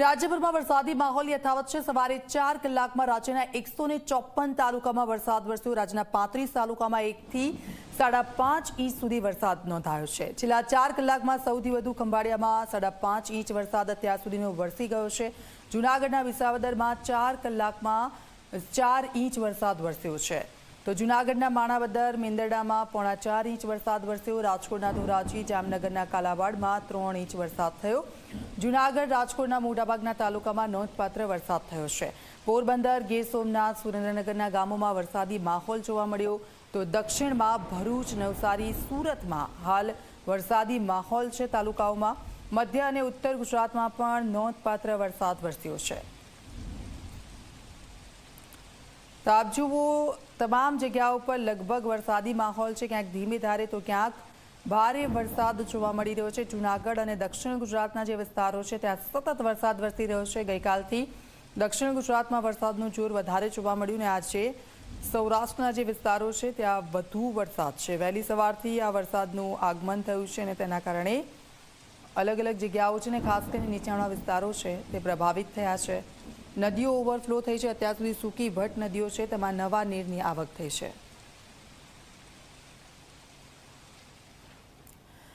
રાજ્યભરમાં વરસાદી માહોલ યથાવત છે. સવારે ચાર કલાકમાં રાજ્યના એકસો તાલુકામાં વરસાદ વરસ્યો. રાજ્યના પાંત્રીસ તાલુકામાં એકથી સાડા પાંચ ઇંચ સુધી વરસાદ નોંધાયો છે. છેલ્લા ચાર કલાકમાં સૌથી વધુ ખંભાળિયામાં સાડા પાંચ ઇંચ વરસાદ અત્યાર સુધીનો વરસી ગયો છે. જૂનાગઢના વિસાવદરમાં ચાર કલાકમાં ચાર ઇંચ વરસાદ વરસ્યો છે. તો જૂનાગઢના માણાવદર, મેંદરડામાં પોણા ચાર ઇંચ વરસાદ વરસ્યો. રાજકોટના ધોરાજી, જામનગરના કાલાવાડમાં ત્રણ ઇંચ વરસાદ થયો. જૂનાગઢ રાજકોટના મોટાભાગના તાલુકામાં નોંધપાત્ર વરસાદ થયો છે. પોરબંદર, ગીર સોમનાથ, સુરેન્દ્રનગરના ગામોમાં વરસાદી માહોલ જોવા મળ્યો તો દક્ષિણમાં ભરૂચ, નવસારી, સુરતમાં હાલ વરસાદી માહોલ છે તાલુકાઓમાં. મધ્ય અને ઉત્તર ગુજરાતમાં પણ નોંધપાત્ર વરસાદ વરસ્યો છે. તો આપ જુઓ, તમામ જગ્યાઓ પર લગભગ વરસાદી માહોલ છે. ક્યાંક ધીમી ધારે તો ક્યાંક ભારે વરસાદ જોવા મળી રહ્યો છે. જૂનાગઢ અને દક્ષિણ ગુજરાતના જે વિસ્તારો છે, ત્યાં સતત વરસાદ વરસી રહ્યો છે. ગઈકાલથી દક્ષિણ ગુજરાતમાં વરસાદનું જોર વધારે જોવા મળ્યું ને આજે સૌરાષ્ટ્રના જે વિસ્તારો છે, ત્યાં વધુ વરસાદ છે. વહેલી સવારથી આ વરસાદનું આગમન થયું છે અને તેના કારણે અલગ અલગ જગ્યાઓ છે ને, ખાસ કરીને નીચાણવાળા વિસ્તારો છે, તે પ્રભાવિત થયા છે. નદીઓ ઓવરફ્લો થઈ છે. અત્યાર સુધી સૂકી ભટ્ટ નદીઓ છે, તેમાં નવા નીરની આવક થઈ છે.